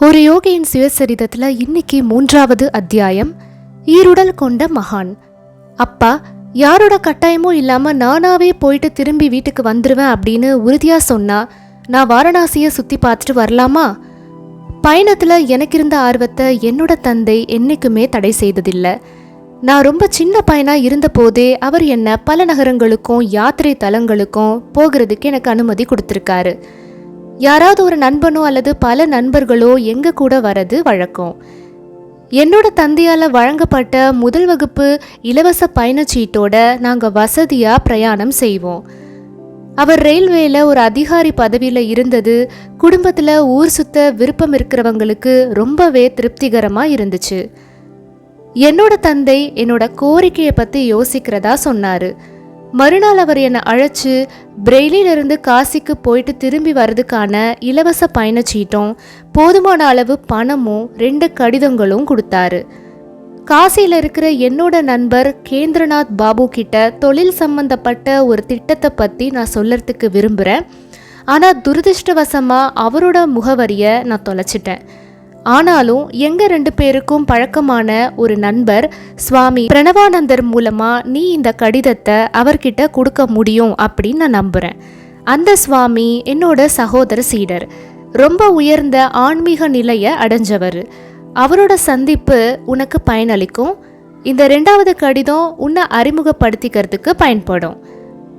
ஒரு யோகியின் சுயசரிதத்தில் இன்னைக்கு மூன்றாவது அத்தியாயம் ஈருடல் கொண்ட மகான். அப்பா யாரோட கட்டாயமும் இல்லாமல் நானாவே போயிட்டு திரும்பி வீட்டுக்கு வந்துடுவேன் அப்படின்னு உறுதியாக சொன்னா நான் வாரணாசியை சுற்றி பார்த்துட்டு வரலாமா? பயணத்தில் எனக்கு இருந்த ஆர்வத்தை என்னோட தந்தை என்றைக்குமே தடை செய்ததில்லை. நான் ரொம்ப சின்ன பையனாக இருந்த போதே அவர் என்ன பல நகரங்களுக்கும் யாத்திரை தலங்களுக்கும் போகிறதுக்கு எனக்கு அனுமதி கொடுத்துருக்காரு. யாராவது ஒரு நண்பனோ அல்லது பல நண்பர்களோ எங்க கூட வரது வழக்கம். என்னோட தந்தையால் வழங்கப்பட்ட முதல் வகுப்பு இலவச பயணச்சீட்டோட நாங்கள் வசதியாக பிரயாணம் செய்வோம். அவர் ரயில்வேல ஒரு அதிகாரி பதவியில் இருந்தது குடும்பத்தில் ஊர் சுத்த விருப்பம் இருக்கிறவங்களுக்கு ரொம்பவே திருப்திகரமாக இருந்துச்சு. என்னோட தந்தை என்னோட கோரிக்கையை பற்றி யோசிக்கிறதா சொன்னாரு. மறுநாள் அவர் என்னை அழைச்சு பிரெய்லிலிருந்து காசிக்கு போயிட்டு திரும்பி வர்றதுக்கான இலவச பயணச்சீட்டும் போதுமான அளவு பணமும் ரெண்டு கடிதங்களும் கொடுத்தாரு. காசியில் இருக்கிற என்னோட நண்பர் கேந்திரநாத் பாபு கிட்ட தொழில் சம்பந்தப்பட்ட ஒரு திட்டத்தை பற்றி நான் சொல்லறதுக்கு விரும்புகிறேன் ஆனால் துரதிருஷ்டவசமாக அவரோட முகவரியை நான் தொலைச்சிட்டேன். ஆனாலும் எங்க ரெண்டு பேருக்கும் பழக்கமான ஒரு நண்பர் சுவாமி பிரணவானந்தர் மூலமா நீ இந்த கடிதத்தை அவர்கிட்ட கொடுக்க முடியும் அப்படின்னு நான் நம்புறேன். அந்த சுவாமி என்னோட சகோதர சீடர். ரொம்ப உயர்ந்த ஆன்மீக நிலையை அடைஞ்சவர். அவரோட சந்திப்பு உனக்கு பயனளிக்கும். இந்த ரெண்டாவது கடிதம் உன்னை அறிமுகப்படுத்திக்கிறதுக்கு பயன்படும்.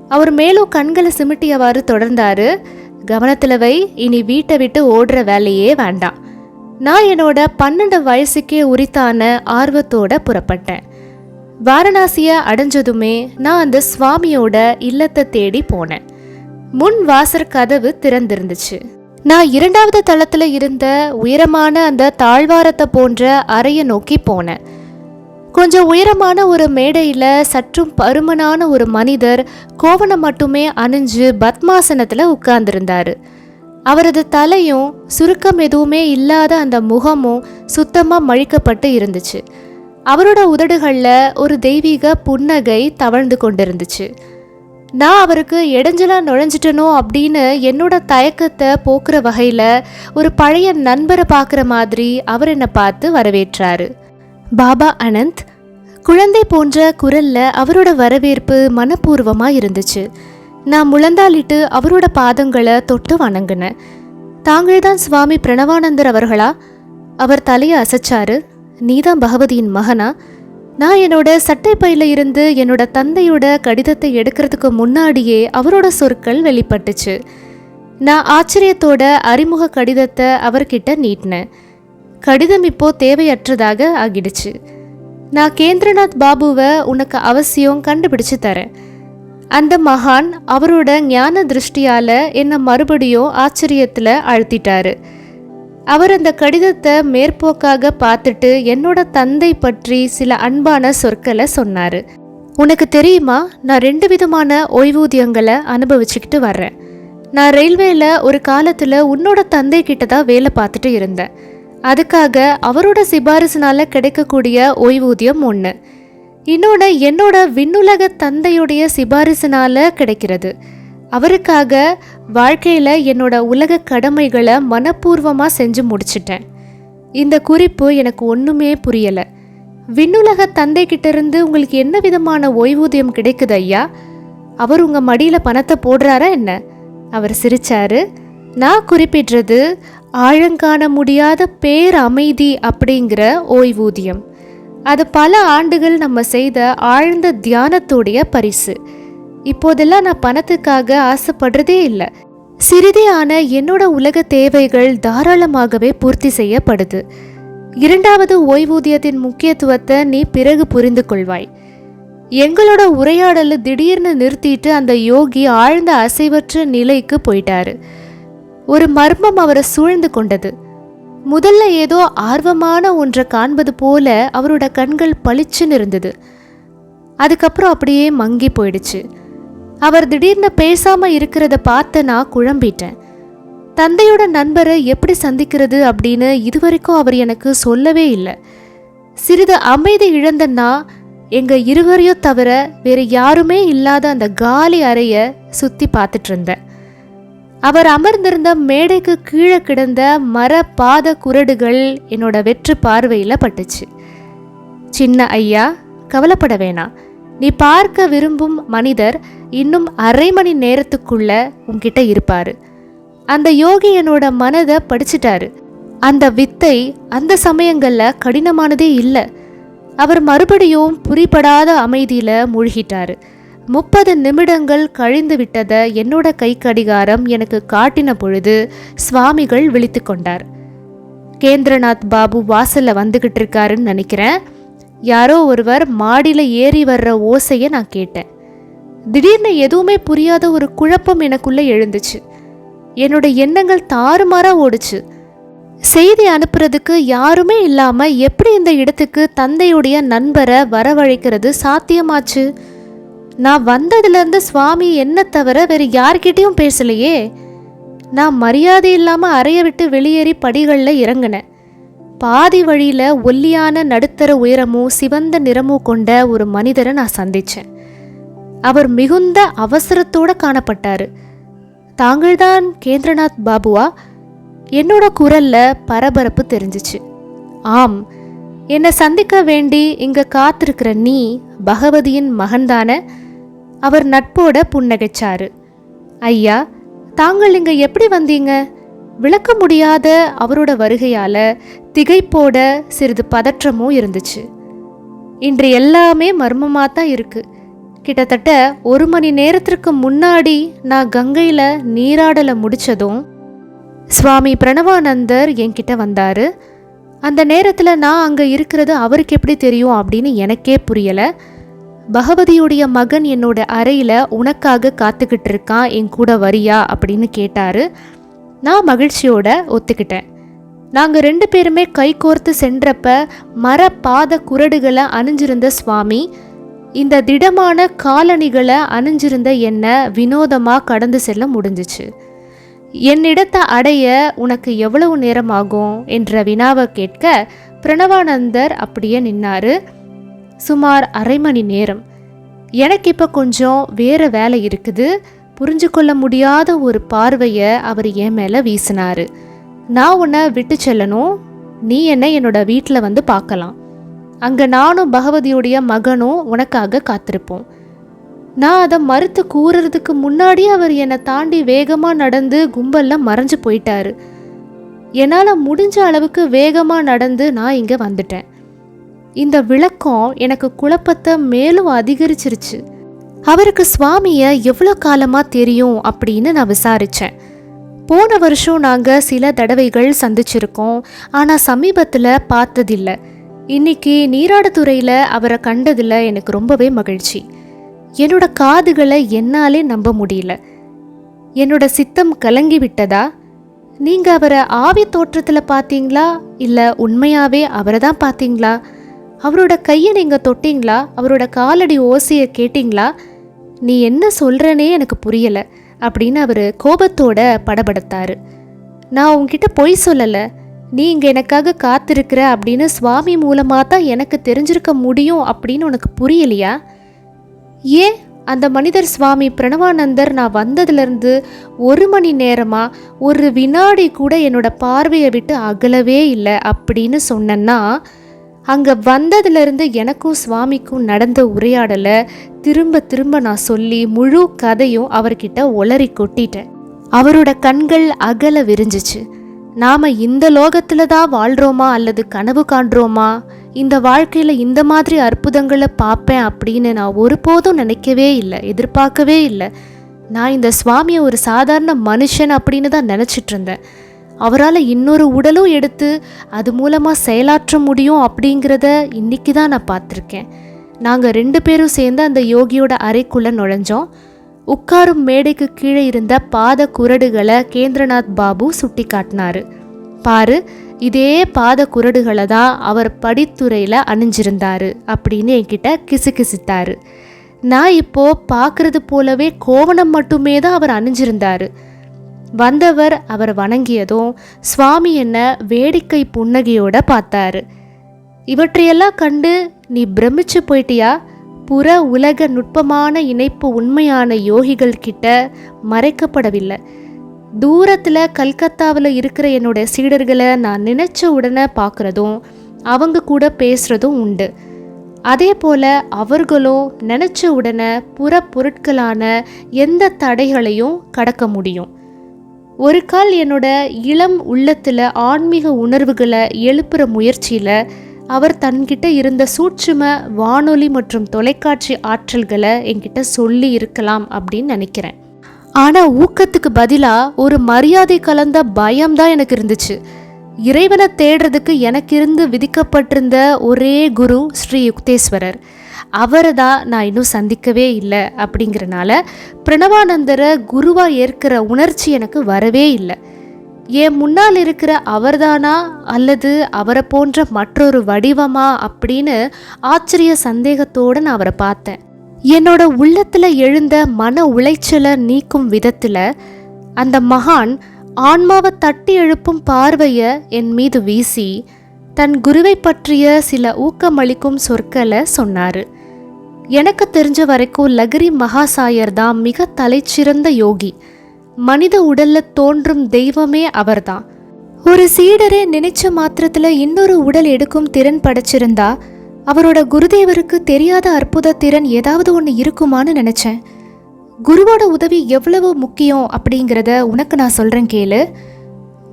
அவர் மேலும் கண்களை சிமிட்டியவாறு தொடர்ந்தாரு. கவனத்தில் வை இனி வீட்டை விட்டு ஓடுற வேலையே வேண்டாம். நான் என்னோட பன்னெண்டு வயசுக்கே உரித்தான ஆர்வத்தோட புறப்பட்டேன். வாரணாசியை அடைஞ்சதுமே நான் அந்த சுவாமியோட இல்லத்தை தேடி போனேன். முன் வாசற் கதவு திறந்திருந்துச்சு. நான் இரண்டாவது தளத்துல இருந்த உயரமான அந்த தாழ்வாரத்தை போன்ற அறையை நோக்கி போனேன். கொஞ்சம் உயரமான ஒரு மேடையில் சற்றும் பருமனான ஒரு மனிதர் கோவணம் மட்டுமே அணிஞ்சு பத்மாசனத்தில் உட்கார்ந்திருந்தாரு. அவரது தலையும் சுருக்கம் எதுவுமே இல்லாத அந்த முகமும் சுத்தமாக மழிக்கப்பட்டு இருந்துச்சு. அவரோட உதடுகளில் ஒரு தெய்வீக புன்னகை தவழ்ந்து கொண்டிருந்துச்சு. நான் அவருக்கு இடைஞ்சலாக நுழைஞ்சிட்டனோ அப்படின்னு என்னோட தயக்கத்தை போக்குற வகையில் ஒரு பழைய நண்பரை பார்க்குற மாதிரி அவர் என்னை பார்த்து வரவேற்றாரு. பாபா அனந்த் குழந்தை போன்ற குரல்ல அவரோட வரவேற்பு மனப்பூர்வமாக இருந்துச்சு. நான் முழந்தாளிட்டு அவரோட பாதங்களை தொட்டு வணங்கினேன் தாங்கள்தான் சுவாமி பிரணவானந்தர் அவர்களா? அவர் தலையை அசைச்சாரு. நீதான் பகவதியின் மகனா? நான் என்னோட சட்டை பையில இருந்து என்னோட தந்தையோட கடிதத்தை எடுக்கிறதுக்கு முன்னாடியே அவரோட சொற்கள் வெளிப்பட்டுச்சு. நான் ஆச்சரியத்தோட அறிமுக கடிதத்தை அவர்கிட்ட நீட்டினேன். கடிதம் இப்போ தேவையற்றதாக ஆகிடுச்சு. நான் கேந்திரநாத் பாபுவை உனக்கு அவசியம் கண்டுபிடிச்சு தரேன். அந்த மகான் அவரோட ஞான திருஷ்டியால என்னை மறுபடியும் ஆச்சரியத்தில் அழுத்திட்டாரு. அவர் அந்த கடிதத்தை மேற்போக்காக பார்த்துட்டு என்னோட தந்தை பற்றி சில அன்பான சொற்களை சொன்னார். உனக்கு தெரியுமா? நான் ரெண்டு விதமான ஓய்வூதியங்களை அனுபவிச்சுக்கிட்டு வர்றேன். நான் ரயில்வேல ஒரு காலத்தில் உன்னோட தந்தை கிட்ட தான் வேலை பார்த்துட்டு இருந்தேன். அதுக்காக அவரோட சிபாரிசுனால கிடைக்கக்கூடிய ஓய்வூதியம் ஒன்று இன்னொன்று என்னோட விண்ணுலக தந்தையுடைய சிபாரிசுனால கிடைக்கிறது. அவருக்காக வாழ்க்கையில் என்னோட உலக கடமைகளை மனப்பூர்வமாக செஞ்சு முடிச்சிட்டேன். இந்த குறிப்பு எனக்கு ஒன்றுமே புரியலை. விண்ணுலக தந்தை இருந்து உங்களுக்கு என்ன விதமான ஓய்வூதியம் கிடைக்குது ஐயா? அவர் உங்கள் மடியில் பணத்தை போடுறாரா என்ன? அவர் சிரிச்சாரு. நான் குறிப்பிடுறது ஆழங்காண முடியாத பேர் அமைதி அப்படிங்கிற ஓய்வூதியம். அது பல ஆண்டுகள் நம்ம செய்த ஆழ்ந்த தியானத்துடைய பரிசு. இப்போதெல்லாம் நான் பணத்துக்காக ஆசைப்படுறதே இல்லை. சிறிதே ஆன என்னோட உலக தேவைகள் தாராளமாகவே பூர்த்தி செய்யப்படுது. இரண்டாவது ஓய்வூதியத்தின் முக்கியத்துவத்தை நீ பிறகு புரிந்து கொள்வாய். எங்களோட உரையாடலை திடீர்னு நிறுத்திட்டு அந்த யோகி ஆழ்ந்த அசைவற்ற நிலைக்கு போயிட்டாரு. ஒரு மர்மம் அவரை சூழ்ந்து கொண்டது. முதல்ல ஏதோ ஆர்வமான ஒன்றை காண்பது போல அவரோட கண்கள் பளிச்சுன்னு இருந்தது. அதுக்கப்புறம் அப்படியே மங்கி போயிடுச்சு. அவர் திடீர்னு பேசாம இருக்கிறத பார்த்து நான் குழம்பிட்டேன். தந்தையோட நண்பரை எப்படி சந்திக்கிறது அப்படின்னு இதுவரைக்கும் அவர் எனக்கு சொல்லவே இல்லை. சிறிது அமைதி இழந்தன்னா எங்க இருவரையும் தவிர வேற யாருமே இல்லாத அந்த காலி அறைய சுத்தி பார்த்துட்டு இருந்தேன். அவர் அமர்ந்திருந்த மேடைக்கு கீழே கிடந்த மர பாத குரடுகள் என்னோட வெற்று பார்வையில் பட்டுச்சு. சின்ன ஐயா கவலைப்பட வேணாம். நீ பார்க்க விரும்பும் மனிதர் இன்னும் அரை மணி நேரத்துக்குள்ள உன்கிட்ட இருப்பாரு. அந்த யோகி என்னோட மனதை படிச்சிட்டாரு. அந்த வித்தை அந்த சமயங்களில் கடினமானதே இல்லை. அவர் மறுபடியும் புரிபடாத அமைதியில் மூழ்கிட்டாரு. முப்பது நிமிடங்கள் கழிந்து விட்டதை என்னோட கை கடிகாரம் எனக்கு காட்டின பொழுது சுவாமிகள் விழித்து கொண்டார். கேந்திரநாத் பாபு வாசல்ல வந்துகிட்டு இருக்காருன்னு நினைக்கிறேன். யாரோ ஒருவர் மாடியில் ஏறி வர்ற ஓசையை நான் கேட்டேன். திடீர்னு எதுவுமே புரியாத ஒரு குழப்பம் எனக்குள்ளே எழுந்துச்சு. என்னோட எண்ணங்கள் தாறுமாறாக ஓடுச்சு. செய்தி அனுப்புறதுக்கு யாருமே இல்லாமல் எப்படி இந்த இடத்துக்கு தந்தையுடைய நண்பரை வரவழைக்கிறது சாத்தியமாச்சு? நான் வந்ததுலேருந்து சுவாமி என்ன தவிர வேறு யார்கிட்டயும் பேசலையே. நான் மரியாதை இல்லாமல் அறைய விட்டு வெளியேறி படிகளில் இறங்கினேன் பாதி வழியில் ஒல்லியான நடுத்தர உயரமும் சிவந்த நிறமும் கொண்ட ஒரு மனிதரை நான் சந்தித்தேன் அவர் மிகுந்த அவசரத்தோடு காணப்பட்டார். தாங்கள்தான் கேந்திரநாத் பாபுவா? என்னோட குரல்ல பரபரப்பு தெரிஞ்சிச்சு. ஆம் என்னை சந்திக்க வேண்டி இங்கே காத்திருக்கிற நீ பகவதியின் மகன்தானே அவர் நட்போட புன்னகைச்சாரு. ஐயா தாங்கள் இங்க எப்படி வந்தீங்க? விளக்க முடியாத அவரோட வருகையால திகைப்போட சிறிது பதற்றமும் இருந்துச்சு. இன்று எல்லாமே மர்மமாக தான் இருக்கு. கிட்டத்தட்ட ஒரு மணி நேரத்திற்கு முன்னாடி நான் கங்கையில் நீராடலை முடிச்சதும் சுவாமி பிரணவானந்தர் என்கிட்ட வந்தார். அந்த நேரத்தில் நான் அங்கே இருக்கிறது அவருக்கு எப்படி தெரியும் அப்படின்னு எனக்கே புரியலை. பகவதியுடைய மகன் என்னோட அறையில் உனக்காக காத்துக்கிட்டு இருக்கான் என் கூட வரியா? அப்படின்னு கேட்டார். நான் மகிழ்ச்சியோட ஒத்துக்கிட்டேன். நாங்கள் ரெண்டு பேருமே கை கோர்த்து சென்றப்ப மர பாத குரடுகளை அணிஞ்சிருந்த சுவாமி இந்த திடமான காலணிகளை அணிஞ்சிருந்த என்னை வினோதமாக கடந்து செல்ல முடிஞ்சிச்சு. என்னிடத்தை அடைய உனக்கு எவ்வளவு நேரம் ஆகும்? என்ற வினாவை கேட்க பிரணவானந்தர் அப்படியே நின்னாரு. சுமார் அரை மணி நேரம். எனக்கு இப்போ கொஞ்சம் வேற வேலை இருக்குது. புரிஞ்சு கொள்ள முடியாத ஒரு பார்வையை அவர் என் மேலே வீசினார். நான் உன்னை விட்டு செல்லணும். நீ என்னை என்னோட வீட்டில் வந்து பார்க்கலாம். அங்கே நானும் பகவதியுடைய மகனும் உனக்காக காத்திருப்போம். நான் அதை மறுத்து கூறுறதுக்கு முன்னாடி அவர் என்னை தாண்டி வேகமாக நடந்து கும்பலில் மறைஞ்சு போயிட்டாரு. என்னால் முடிஞ்ச அளவுக்கு வேகமாக நடந்து நான் இங்கே வந்துட்டேன். இந்த விளக்கம் எனக்கு குழப்பத்தை மேலும் அதிகரிச்சிருச்சு. அவருக்கு சுவாமியை எவ்வளோ காலமாக தெரியும் அப்படின்னு நான் விசாரித்தேன் போன வருஷம் நாங்கள் சில தடவைகள் சந்திச்சிருக்கோம் ஆனால் சமீபத்தில் பார்த்ததில்ல. இன்னைக்கு நீராடுதுறையில் அவரை கண்டதில் எனக்கு ரொம்பவே மகிழ்ச்சி. என்னோட காதுகளை என்னாலே நம்ப முடியல. என்னோட சித்தம் கலங்கி விட்டதா? நீங்கள் அவரை ஆவி தோற்றத்தில் பார்த்தீங்களா? இல்லை உண்மையாகவே அவரை தான் பார்த்தீங்களா? அவரோட கையை நீங்கள் தொட்டிங்களா? அவரோட காலடி ஓசையை கேட்டிங்களா? நீ என்ன சொல்கிறனே எனக்கு புரியலை அப்படின்னு அவர் கோபத்தோட படபடுத்தாரு. நான் உங்ககிட்ட பொய் சொல்லலை. நீ இங்கே எனக்காக காத்திருக்கிற அப்படின்னு சுவாமி மூலமாக தான் எனக்கு தெரிஞ்சிருக்க முடியும் அப்படின்னு உனக்கு புரியலையா? ஏன்? அந்த மனிதர் சுவாமி பிரணவானந்தர் நான் வந்ததுலேருந்து ஒரு மணி நேரமாக ஒரு வினாடி கூட என்னோட பார்வையை விட்டு அகலவே இல்லை அப்படின்னு சொன்னேன்னா அங்கே வந்ததுலேருந்து எனக்கும் சுவாமிக்கும் நடந்த உரையாடலை திரும்ப திரும்ப நான் சொல்லி முழு கதையும் அவர்கிட்ட ஒளறி கொட்டிட்டேன். அவரோட கண்கள் அகல விரிஞ்சிச்சு. நாம் இந்த லோகத்தில் தான் வாழ்கிறோமா அல்லது கனவு காண்றோமா? இந்த வாழ்க்கையில் இந்த மாதிரி அற்புதங்களை பார்ப்பேன் அப்படின்னு நான் ஒருபோதும் நினைக்கவே இல்லை எதிர்பார்க்கவே இல்லை. நான் இந்த சுவாமியை ஒரு சாதாரண மனுஷன் அப்படின்னு தான் நினச்சிட்டு இருந்தேன். அவரால் இன்னொரு உடலும் எடுத்து அது மூலமாக செயலாற்ற முடியும் அப்படிங்கிறத இன்னைக்கு தான் நான் பார்த்துருக்கேன். நாங்கள் ரெண்டு பேரும் சேர்ந்து அந்த யோகியோட அறைக்குள்ளே நுழைஞ்சோம். உட்காரும் மேடைக்கு கீழே இருந்த பாத குரடுகளை கேந்திரநாத் பாபு சுட்டி காட்டினார். பாரு இதே பாத குரடுகளை தான் அவர் படித்துறையில் அணிஞ்சிருந்தாரு அப்படின்னு என்கிட்ட கிசுகிசுத்தாரு. நான் இப்போது பார்க்குறது போலவே கோவணம் மட்டுமே தான் அவர் அணிஞ்சிருந்தாரு. வந்தவர் அவர் வணங்கியதும் சுவாமி என்ன வேடிக்கை புன்னகையோட பார்த்தாரு. இவற்றையெல்லாம் கண்டு நீ பிரமிச்சு போயிட்டியா? புற உலக நுட்பமான இணைப்பு உண்மையான யோகிகள் கிட்ட மறைக்கப்படவில்லை. தூரத்தில் கல்கத்தாவில் இருக்கிற என்னோட சீடர்களை நான் நினச்ச உடனே பார்க்குறதும் அவங்க கூட பேசுகிறதும் உண்டு. அதே போல் அவர்களும் நினச்ச உடனே புற பொருட்களான எந்த தடைகளையும் கடக்க முடியும். ஒரு கால் என்னோட இளம் உள்ளத்தில் ஆன்மீக உணர்வுகளை எழுப்புற முயற்சியில் அவர் தன்கிட்ட இருந்த சூட்சும வானொலி மற்றும் தொலைக்காட்சி ஆற்றல்களை என்கிட்ட சொல்லி இருக்கலாம் அப்படின்னு நினைக்கிறேன். ஆனால் ஊக்கத்துக்கு பதிலாக ஒரு மரியாதை கலந்த பயம்தான் எனக்கு இருந்துச்சு. இறைவனை தேடுறதுக்கு எனக்கு இருந்து விதிக்கப்பட்டிருந்த ஒரே குரு ஸ்ரீ யுக்தேஸ்வரர். அவரை தான் நான் இன்னும் சந்திக்கவே இல்லை அப்படிங்கிறனால பிரணவானந்தரை குருவாக ஏற்கிற உணர்ச்சி எனக்கு வரவே இல்லை. என் முன்னால் இருக்கிற அவர்தானா அல்லது அவரை போன்ற மற்றொரு வடிவமா அப்படின்னு ஆச்சரிய சந்தேகத்தோடு நான் அவரை பார்த்தேன். என்னோட உள்ளத்தில் எழுந்த மன உளைச்சலை நீக்கும் விதத்தில் அந்த மகான் ஆன்மாவை தட்டி எழுப்பும் பார்வையை என் மீது வீசி தன் குருவை பற்றிய சில ஊக்கமளிக்கும் சொற்களை சொன்னார். எனக்கு தெரிஞ்ச வரைக்கும் லகிரி மகாசாயர் தான் மிக தலைச்சிறந்த யோகி. மனித உடல்ல தோன்றும் தெய்வமே அவர்தான். ஒரு சீடரே நினைச்ச மாத்திரத்துல இன்னொரு உடல் எடுக்கும் திறன் படைச்சிருந்தா அவரோட குருதேவருக்கு தெரியாத அற்புத திறன் ஏதாவது ஒன்று இருக்குமான்னு நினச்சேன். குருவோட உதவி எவ்வளவு முக்கியம் அப்படிங்கிறத உனக்கு நான் சொல்கிறேன் கேளு.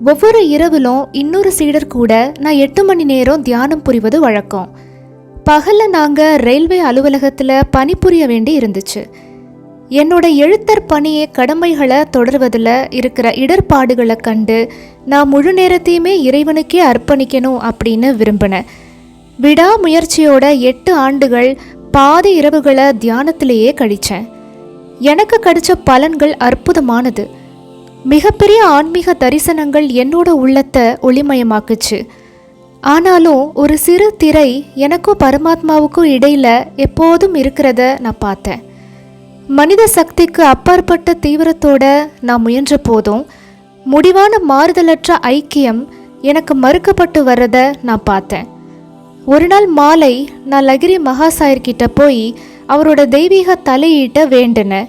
ஒவ்வொரு இரவிலும் இன்னொரு சீடர் கூட நான் எட்டு மணி நேரம் தியானம் புரிவது வழக்கம். பகலில் நாங்கள் ரயில்வே அலுவலகத்தில் பணிபுரிய வேண்டி இருந்துச்சு. என்னோட எழுத்தர் பணியை கடமைகளை தொடர்வதில் இருக்கிற இடர்பாடுகளை கண்டு நான் முழு நேரத்தையுமே இறைவனுக்கே அர்ப்பணிக்கணும் அப்படின்னு விரும்பினேன். விடாமுயற்சியோட எட்டு ஆண்டுகள் பாதி இரவுகளை தியானத்திலேயே கழித்தேன் எனக்கு கிடைச்ச பலன்கள் அற்புதமானது. மிகப்பெரிய ஆன்மீக தரிசனங்கள் என்னோட உள்ளத்தை ஒளிமயமாக்குச்சு. ஆனாலும் ஒரு சிறு திரை எனக்கும் பரமாத்மாவுக்கும் இடையில எப்போதும் இருக்கிறத நான் பார்த்தேன். மனித சக்திக்கு அப்பாற்பட்ட தீவிரத்தோட நான் முயன்ற போதும் முடிவான மாறுதலற்ற ஐக்கியம் எனக்கு மறுக்கப்பட்டு வர்றத நான் பார்த்தேன். ஒரு நாள் மாலை நான் லகிரி மகாசாயர்கிட்ட போய் அவரோட தெய்வீக தலையீட்ட வேண்டினேன்.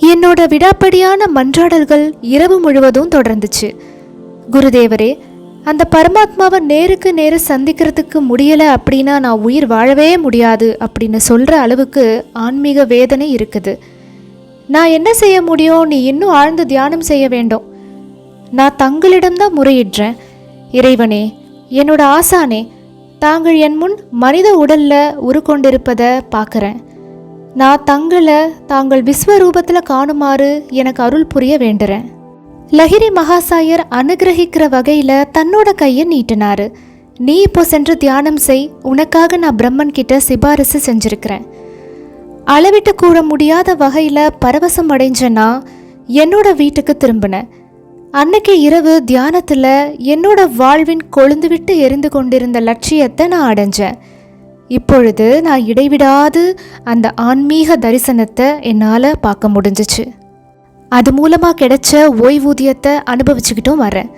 என்னோட விடாப்படியான மன்றாடல்கள் இரவு முழுவதும் தொடர்ந்துச்சு. குருதேவரே அந்த பரமாத்மாவை நேருக்கு நேர சந்திக்கிறதுக்கு முடியலை அப்படின்னா நான் உயிர் வாழவே முடியாது அப்படின்னு சொல்கிற அளவுக்கு ஆன்மீக வேதனை இருக்குது. நான் என்ன செய்ய முடியும்? நீ இன்னும் ஆழ்ந்து தியானம் செய்ய வேண்டும். நான் தங்களிடம்தான் முறையிடுறேன். இறைவனே என்னோட ஆசானே தாங்கள் என் முன் மனித உடல்ல உருக்கொண்டிருப்பதை பார்க்குறேன். நான் தங்களை தாங்கள் விஸ்வரூபத்தில் காணுமாறு எனக்கு அருள் புரிய வேண்டுறேன். லஹிரி மகாசாயர் அனுகிரகிக்கிற வகையில் தன்னோட கையை நீட்டினாரு. நீ இப்போ சென்று தியானம் செய் உனக்காக நான் பிரம்மன் கிட்ட சிபாரிசு செஞ்சிருக்கிறேன். அளவிட்டு கூற முடியாத வகையில் பரவசம் அடைஞ்சனா என்னோட வீட்டுக்கு திரும்பினேன். அன்னைக்கு இரவு தியானத்தில் என்னோட வாழ்வின் கொழுந்துவிட்டு எரிந்து கொண்டிருந்த லட்சியத்தை நான் அடைஞ்சேன். இப்பொழுது நான் இடைவிடாது அந்த ஆன்மீக தரிசனத்தை என்னால் பார்க்க முடிஞ்சிச்சு. அது மூலமாக கிடைச்ச ஓய்வூதியத்தை அனுபவிச்சுக்கிட்டும் வரேன்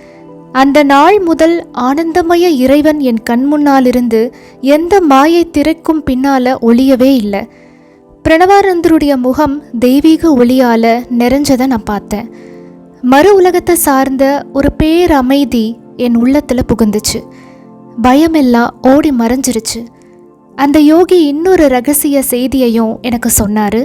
அந்த நாள் முதல் ஆனந்தமய இறைவன் என் கண் முன்னாலிருந்து எந்த மாயை திரைக்கும் பின்னால ஒளியவே இல்லை. பிரணவானந்தருடைய முகம் தெய்வீக ஒளியால நிறைஞ்சதை நான் பார்த்தேன். மறு உலகத்தை சார்ந்த ஒரு பேரமைதி என் உள்ளத்தில் புகுந்துச்சு. பயமெல்லாம் ஓடி மறைஞ்சிருச்சு. அந்த யோகி இன்னொரு ரகசிய செய்தியையும் எனக்கு சொன்னாரு.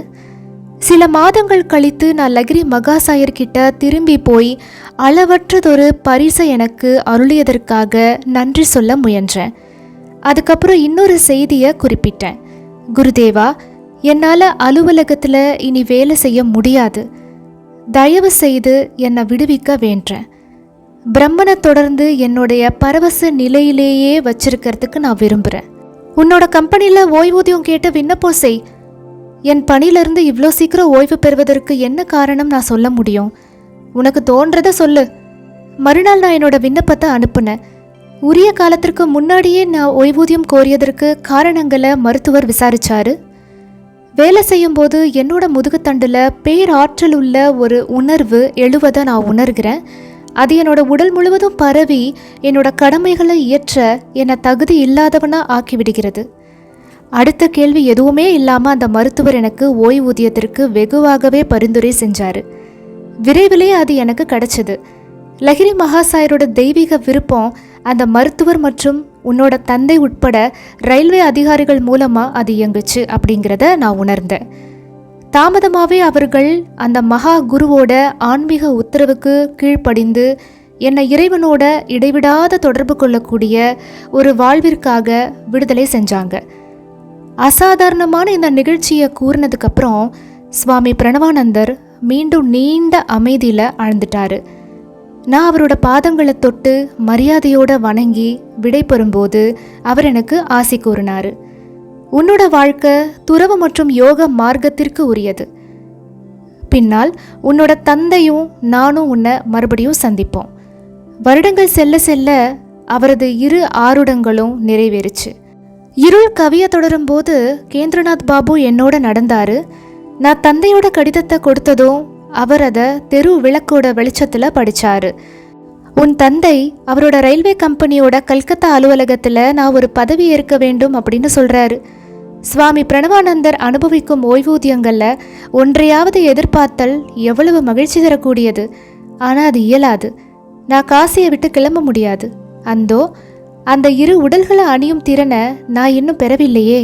சில மாதங்கள் கழித்து நான் லகிரி மகாசாயர்கிட்ட திரும்பி போய் அளவற்றதொரு பரிசை எனக்கு அருளியதற்காக நன்றி சொல்ல முயன்றேன். அதுக்கப்புறம் இன்னொரு செய்தியை குறிப்பிட்டேன். குருதேவா என்னால் அலுவலகத்தில் இனி வேலை செய்ய முடியாது. தயவு செய்து என்னை விடுவிக்க வேண்டேன். பிரம்மனை தொடர்ந்து என்னுடைய பரவச நிலையிலேயே வச்சிருக்கிறதுக்கு நான் விரும்புகிறேன் உன்னோட கம்பெனியில் ஓய்வூதியம் கேட்டு விண்ணப்பம் செய். என் பணியிலிருந்து இவ்வளோ சீக்கிரம் ஓய்வு பெறுவதற்கு என்ன காரணம் நான் சொல்ல முடியும்? உனக்கு தோன்றத சொல்லு. மறுநாள் நான் என்னோட விண்ணப்பத்தை அனுப்புனேன். உரிய காலத்திற்கு முன்னாடியே நான் ஓய்வூதியம் கோரியதற்கு காரணங்களை மருத்துவர் விசாரிச்சாரு. வேலை செய்யும்போது என்னோட முதுகுத்தண்டில் பேராற்றல் உள்ள ஒரு உணர்வு எழுவதை நான் உணர்கிறேன். அது என்னோட உடல் முழுவதும் பரவி என்னோட கடமைகளை இயற்ற என்னை தகுதி இல்லாதவனாக ஆக்கிவிடுகிறது. அடுத்த கேள்வி எதுவுமே இல்லாமல் அந்த மருத்துவர் எனக்கு ஓய்வூதியத்திற்கு வெகுவாகவே பரிந்துரை செஞ்சார். விரைவிலே அது எனக்கு கிடைச்சது. லகிரி மகாசாயரோட தெய்வீக விருப்பம் அந்த மருத்துவர் மற்றும் உன்னோட தந்தை உட்பட ரயில்வே அதிகாரிகள் மூலமாக அது இயங்குச்சு அப்படிங்கிறத நான் உணர்ந்தேன். தாமதமாகவே அவர்கள் அந்த மகா குருவோட ஆன்மீக உத்தரவுக்கு கீழ்ப்படிந்து என்னை இறைவனோட இடைவிடாத தொடர்பு கொள்ளக்கூடிய ஒரு வாழ்விற்காக விடுதலை செஞ்சாங்க. அசாதாரணமான இந்த நிகழ்ச்சியை கூறினதுக்கப்புறம் சுவாமி பிரணவானந்தர் மீண்டும் நீண்ட அமைதியில் ஆழ்ந்துட்டார் நான் அவரோட பாதங்களை தொட்டு மரியாதையோடு வணங்கி விடை பெறும்போது அவர் எனக்கு ஆசை கூறினாரு. உன்னோட வாழ்க்கை துறவு மற்றும் யோக மார்க்கத்திற்கு உரியது. பின்னால் உன்னோட தந்தையும் நானும் உன்னை மறுபடியும் சந்திப்போம். வருடங்கள் செல்ல செல்ல அவரது இரு ஆருடங்களும் நிறைவேறுச்சு. இருள் கவிய தொடரும்போது கேந்திரநாத் பாபு என்னோட நடந்தாரு. நான் தந்தையோட கடிதத்தை கொடுத்ததும் அவர் அதை தெரு விளக்கோட வெளிச்சத்தில் படித்தாரு உன் தந்தை அவரோட ரயில்வே கம்பெனியோட கல்கத்தா அலுவலகத்தில் நான் ஒரு பதவி ஏற்க வேண்டும் அப்படின்னு சொல்கிறாரு சுவாமி பிரணவானந்தர் அனுபவிக்கும் ஓய்வூதியங்களில் ஒன்றையாவது எதிர்பார்த்தல் எவ்வளவு மகிழ்ச்சி தரக்கூடியது. ஆனால் அது இயலாது. நான் காசியை விட்டு கிளம்ப முடியாது. அந்தோ அந்த இரு உடல்களை அணியும் திறனை நான் இன்னும் பெறவில்லையே.